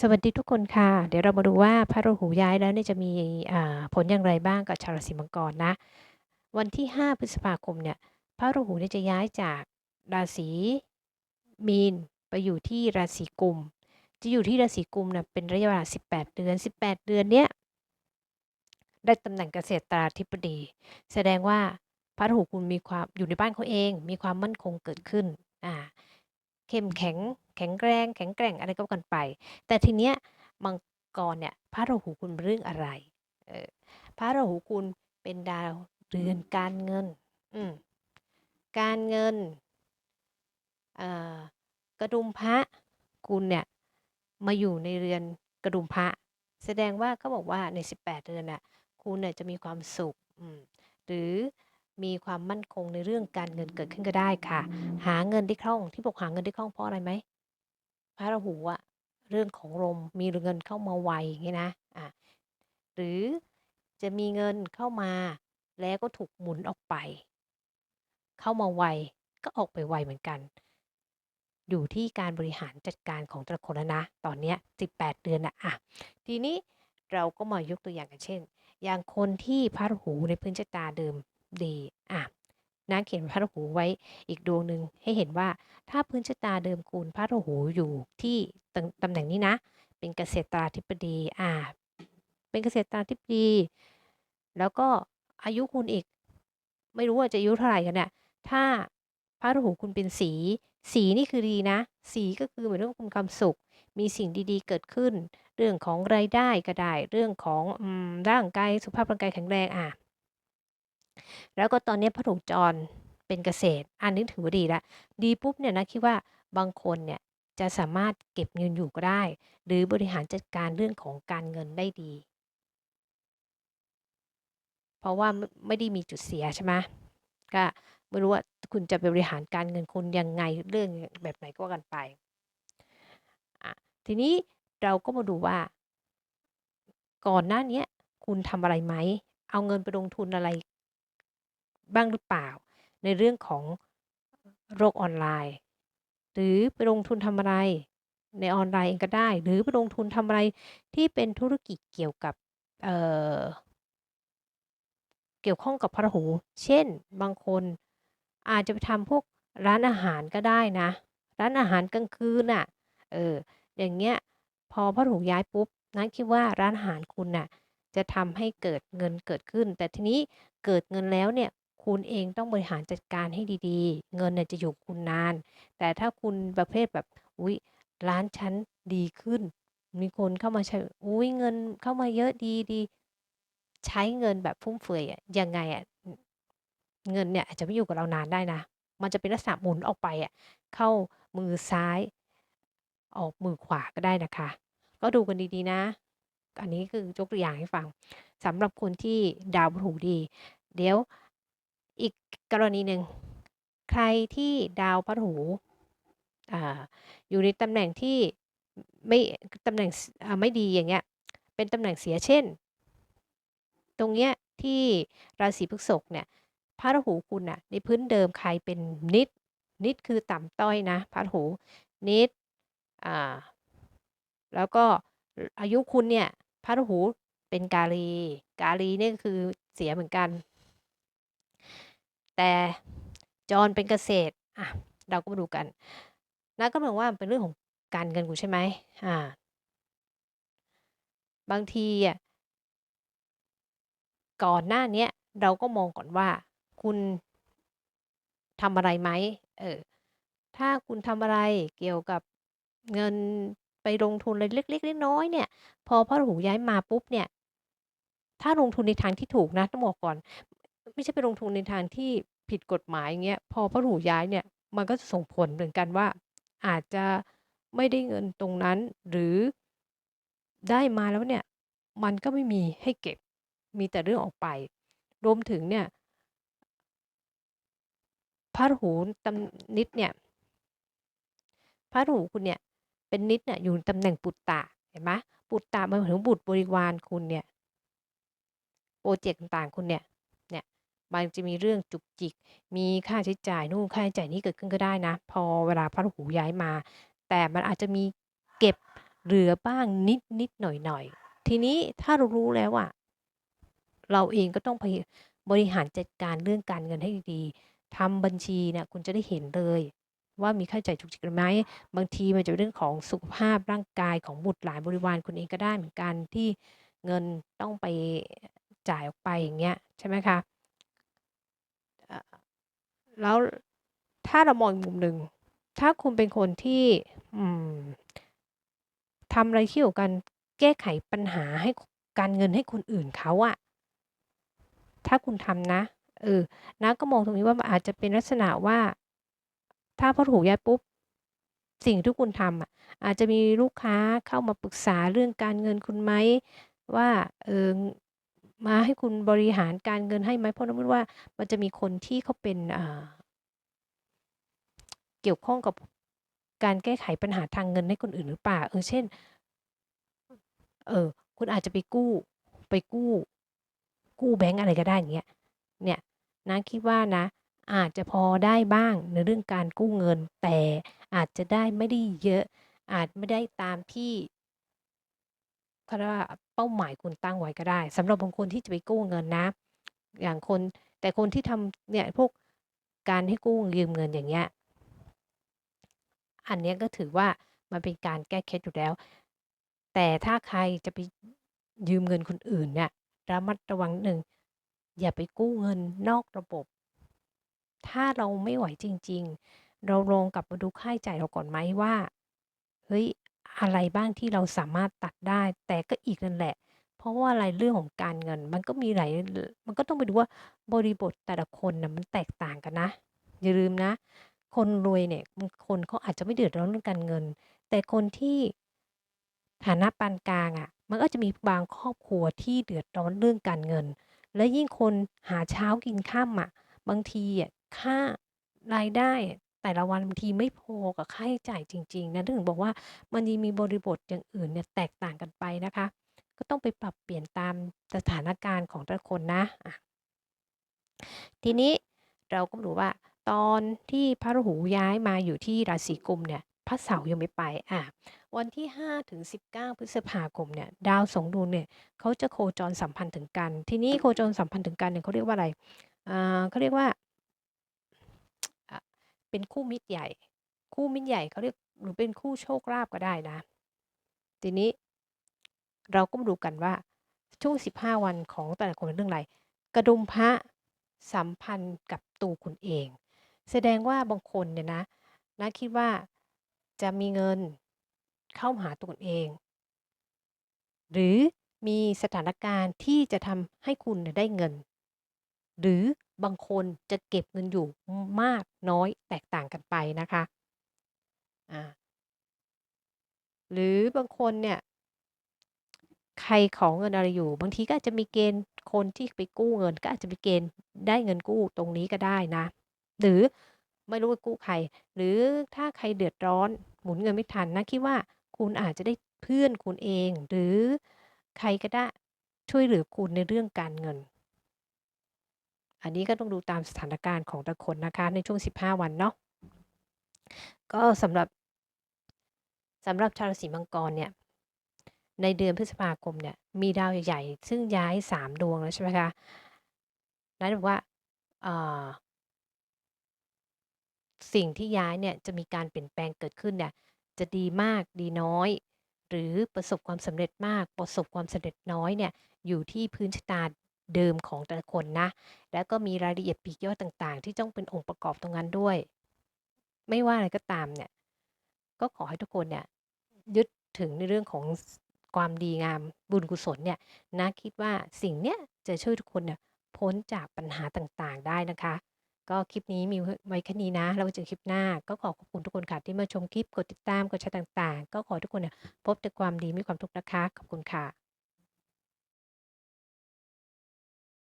สวัสดีทุกคนค่ะ เดี๋ยวเรามาดูว่าพระราหูย้ายแล้วเนี่ยจะมีผลอย่างไรบ้างกับชาวราศีมังกรนะ วันที่ 5 พฤษภาคมเนี่ยพระราหูเนี่ยจะย้ายจากราศีมีนไปอยู่ที่ราศีกุม จะอยู่ที่ราศีกุมเนี่ยเป็นระยะเวลา 18 เดือน 18 เดือนเนี้ยได้ตำแหน่งเกษตราธิบดี แสดงว่าพระราหูกุมมีความอยู่ในบ้านเขาเอง มีความมั่นคงเกิดขึ้นอ่า เข้มแข็ง แข็งแรง แข็งแกร่งอะไรก็กันไป แต่ทีเนี้ยมังกรเนี่ยพระราหูกุลเรื่องอะไรเออพระราหูกุลเป็นดาวเรือนการเงินอืมการเงินเอ่อกระดุมพระคุณเนี่ยมาอยู่ในเรือนกระดุมพระ แสดงว่าเขาบอกว่าใน 18 เดือนน่ะคุณเนี่ยจะมีความสุขอืมหรือ มีความมั่นคงในเรื่องการเงินเกิดขึ้นก็ได้ค่ะ หาเงินได้คล่องที่บอกหาเงินได้คล่องเพราะอะไรไหมพระราหูอะเรื่องของลมมีเงินเข้ามาไวอย่างนี้นะอะหรือจะมีเงินเข้ามาแล้วก็ถูกหมุนออกไป เข้ามาไวก็ออกไปไวเหมือนกัน อยู่ที่การบริหารจัดการของแต่ละคนแล้วนะ ตอนเนี้ย18 เดือนนะอะทีนี้เราก็มายกตัวอย่างกันเช่น อย่างคนที่พระราหูในพื้นชะตาเดิม ดีอะนะเขียนพระราหูไว้อีกดวงหนึ่งให้เห็นว่าถ้าพื้นชะตาเดิมคุณพระราหูอยู่ที่ตำตำแหน่งนี้นะ เป็นเกษตราธิบดีอ่าเป็นเกษตราธิบดี แล้วก็อายุคุณอีก ไม่รู้ว่าจะอายุเท่าไหร่กันเนี่ยถ้าพระราหูคุณเป็นสี สีนี่คือดีนะ สีก็คือเหมือนเรื่องคุณความสุข มีสิ่งดีๆ เกิดขึ้น เรื่องของรายได้ก็ได้ เรื่องของอร่างกายสุขภาพร่างกายแข็งแรงอะ แล้วก็ตอนนี้พระถูกจรเป็นเกษตร อันนี้ถือว่าดีละดีปุ๊บเนี่ยนะคิดว่าบางคนเนี่ยจะสามารถเก็บเงินอยู่ก็ได้ หรือบริหารจัดการเรื่องของการเงินได้ดี เพราะว่าไม่ได้มีจุดเสียใช่ไหมก็ไม่รู้ว่าคุณจะบริหารการเงินคุณยังไงเรื่องแบบไหนก็ว่ากันไป ทีนี้เราก็มาดูว่า ก่อนหน้านี้คุณทำอะไรไหม เอาเงินไปลงทุนอะไร บ้างหรือเปล่า ในเรื่องของโลกออนไลน์ หรือไปลงทุนทำอะไร ในออนไลน์เองก็ได้ หรือไปลงทุนทำอะไรที่เป็นธุรกิจเกี่ยวกับเเกี่ยวข้องกับพระราหู เช่น บางคนอาจจะไปทำพวกร้านอาหารก็ได้นะ ร้านอาหารกลางคืนน่ะ เออ อย่างเงี้ย พอพระราหูย้ายปุ๊บนัทคิดว่าร้านอาหารคุณน่ะจะทำให้เกิดเงินเกิดขึ้น แต่ทีนี้เกิดเงินแล้วเนี่ย คุณเองต้องบริหารจัดการให้ดีๆ เงินเนี่ยจะอยู่คุณนาน แต่ถ้าคุณประเภทแบบอุ๊ยร้านฉันดีขึ้น มีคนเข้ามาใช้อุ๊ยเงินเข้ามาเยอะดีดีใช้เงินแบบฟุ่มเฟือยอะยังไงอะเงินเนี่ยอาจจะไม่อยู่กับเรานานได้นะ มันจะเป็นลักษณะหมุนออกไปอะเข้ามือซ้าย ออกมือขวาก็ได้นะคะ ก็ดูกันดีๆนะ อันนี้คือยกตัวอย่างให้ฟังสำหรับคนที่ดาวพฤหัสดี เดี๋ยว อีกกรณีหนึ่งใครที่ดาวพฤหัสอ่าอยู่ในตำแหน่งที่ไม่ตำแหน่งไม่ดีอย่างเงี้ยเป็นตำแหน่งเสียเช่น ตรงเนี้ยที่ราศีพฤษภเนี่ยพระราหูคุณน่ะในพื้นเดิมใครเป็นนิด นิดคือต่ำต้อยนะพระรหูนิดอ่าแล้วก็อายุคุณเนี่ยพระรหูเป็นกาลี กาลีนี่คือเสียเหมือนกัน แต่จรเป็นเกษตรอะเราก็มาดูกันนะก็มองว่าเป็นเรื่องของการเงินคุณใช่ไหมอ่า บางทีอะก่อนหน้าเนี้ยเราก็มองก่อนว่า คุณทำอะไรไหมเออถ้าคุณทำอะไรเกี่ยวกับเงินไปลงทุนอะไรเล็กๆน้อยๆเนี่ย พอพระราหูย้ายมาปุ๊บเนี่ย ถ้าลงทุนในทางที่ถูกนะต้องบอกก่อน ไม่ใช่ไปลงทุนในทางที่ ผิดกฎหมายอย่างเงี้ย พอพระราหูย้ายเนี่ย มันก็จะส่งผลเหมือนกันว่า อาจจะไม่ได้เงินตรงนั้น หรือ ได้มาแล้วเนี่ย มันก็ไม่มีให้เก็บ มีแต่เรื่องออกไป รวมถึงเนี่ย พระราหูตำนิดเนี่ย พระราหูคุณเนี่ย เป็นนิดเนี่ยอยู่ตำแหน่งปุตตะเห็นไหมปุตตะหมายถึงบุตรบริวารคุณเนี่ย โปรเจกต์ต่างๆคุณเนี่ย มันจะมีเรื่องจุกจิก มีค่าใช้จ่ายนู่นค่าใช้จ่ายนี้เกิดขึ้นก็ได้นะ พอเวลาพระราหูย้ายมา แต่มันอาจจะมีเก็บเหลือบ้างนิดนิดหน่อยหน่อยทีนี้ถ้าเรารู้แล้วอะเราเองก็ต้องไปบริหารจัดการเรื่องการเงินให้ดีทำบัญชีเนี่ยคุณจะได้เห็นเลยว่ามีค่าใช้จ่ายจุกจิกไหมบางทีมันจะเป็นเรื่องของสุขภาพร่างกายของบุตรหลานบริวารคุณเองก็ได้เหมือนกันที่เงินต้องไปจ่ายออกไปอย่างเงี้ยใช่ไหมคะ แล้วถ้าเรามองอีกมุมหนึ่ง ถ้าคุณเป็นคนที่ทำอะไรเกี่ยวกันแก้ไขปัญหาให้การเงินให้คนอื่นเขาอะถ้าคุณทำนะ เออนะก็มองตรงนี้ว่าอาจจะเป็นลักษณะว่า ถ้าพอถูกย้ายปุ๊บ สิ่งที่คุณทำอะอาจจะมีลูกค้าเข้ามาปรึกษาเรื่องการเงินคุณไหมว่า เออ มาให้คุณบริหารการเงินให้ไหมเพราะนั้นว่ามันจะมีคนที่เขาเป็นเกี่ยวข้องกับการแก้ไขปัญหาทางเงินให้คนอื่นหรือเปล่าเออเช่น เออ คุณอาจจะไปกู้ ไปกู้ กู้แบงก์อะไรก็ได้อย่างเงี้ยเนี่ยนะคิดว่านะ อาจจะพอได้บ้างในเรื่องการกู้เงิน แต่อาจจะได้ไม่ได้เยอะ อาจไม่ได้ตามที่เขาเรียกว่า เป้าหมายคุณตั้งไว้ก็ได้สำหรับบางคนที่จะไปกู้เงินนะ อย่างคนแต่คนที่ทำเนี่ยพวกการให้กู้ยืมเงินอย่างเงี้ยอันนี้ก็ถือว่ามันเป็นการแก้เคล็ดอยู่แล้ว แต่ถ้าใครจะไปยืมเงินคนอื่นเนี่ยระมัดระวังหนึ่งอย่าไปกู้เงินนอกระบบ ถ้าเราไม่ไหวจริง ๆ เราลองกลับมาดูค่าใช้จ่ายเราก่อนไหมว่า เฮ้ย อะไรบ้างที่เราสามารถตัดได้ แต่ก็อีกนั่นแหละ เพราะว่าอะไรเรื่องของการเงิน มันก็มีหลาย มันก็ต้องไปดูว่าบริบทแต่ละคนนะมันแตกต่างกันนะ อย่าลืมนะ คนรวยเนี่ยคนเขาอาจจะไม่เดือดร้อนเรื่องการเงิน แต่คนที่ฐานะปานกลางอะ่ะ มันก็จะมีบางครอบครัวที่เดือดร้อนเรื่องการเงิน และยิ่งคนหาเช้ากินข้ามอะ บางทีอะค่ารายได้ แต่ละวันบางทีไม่พอกับค่าใช้จ่ายจริง ๆ นะถึงบอกว่ามันยังมีบริบทอย่างอื่นเนี่ยแตกต่างกันไปนะคะ ก็ต้องไปปรับเปลี่ยนตามสถานการณ์ของแต่ละคนนะะทีนี้เราก็รู้ว่า ตอนที่พระราหูย้ายมาอยู่ที่ราศีกุมเนี่ยพระเสาร์ยังไม่ไปอะวันที่5ถึง19 พฤษภาคมเนี่ยดาวสองดวงเนี่ยเขาจะโคจรสัมพันธ์ถึงกัน ทีนี้โคจรสัมพันธ์ถึงกันเนี่ยเขาเรียกว่าอะไรอ่าเขาเรียกว่า เป็นคู่มิตรใหญ่ คู่มิตรใหญ่เขาเรียกหรือเป็นคู่โชคลาภก็ได้นะ ทีนี้ เราก็มาดูกันว่า ช่วง 15 วันของแต่ละคนเรื่องอะไร กระดุมพระสัมพันธ์กับตัวคุณเอง แสดงว่าบางคนเนี่ยนะนะคิดว่าจะมีเงินเข้าหาตัวเอง หรือมีสถานการณ์ที่จะทำให้คุณได้เงิน หรือบางคนจะเก็บเงินอยู่มากน้อยแตกต่างกันไปนะคะหรือบางคนเนี่ย ใครของเงินอะไรอยู่ บางทีก็อาจจะมีเกณฑ์คนที่ไปกู้เงิน ก็อาจจะมีเกณฑ์ได้เงินกู้ตรงนี้ก็ได้นะ หรือไม่รู้ว่ากู้ใคร หรือถ้าใครเดือดร้อนหมุนเงินไม่ทันนะคิดว่าคุณอาจจะได้เพื่อนคุณเอง หรือใครก็ได้ช่วยเหลือคุณในเรื่องการเงิน อันนี้ก็ต้องดูตามสถานการณ์ของแต่คนนะคะในช่วง 15 วันเนาะก็สำหรับสำหรับชาวราศีมังกรเนี่ยในเดือนพฤษภาคมเนี่ยมีดาวใหญ่ๆ ซึ่งย้ายสามดวงแล้วใช่ไหมคะนั่นบอกว่าสิ่งที่ย้ายเนี่ยจะมีการเปลี่ยนแปลงเกิดขึ้นเนี่ยจะดีมากดีน้อย หรือประสบความสำเร็จมากประสบความสำเร็จน้อยเนี่ยอยู่ที่พื้นชะตา เดิมของแต่ละคนนะ แล้วก็มีรายละเอียดปีกย่อยต่างๆ ที่ต้องเป็นองค์ประกอบตรงนั้นด้วย ไม่ว่าอะไรก็ตามเนี่ย ก็ขอให้ทุกคนเนี่ยยึดถึงในเรื่องของความดีงามบุญกุศลเนี่ยนะคิดว่าสิ่งเนี้ยจะช่วยทุกคนเนี่ยพ้นจากปัญหาต่างๆได้นะคะ ก็คลิปนี้มีไว้แค่นี้นะ แล้วเจอคลิปหน้า ก็ขอขอบคุณทุกคนค่ะที่มาชมคลิปกดติดตามกดแชร์ต่าง ๆ ก็ขอทุกคนเนี่ยพบแต่ความดีมีความทุกข์นะคะ ขอบคุณค่ะ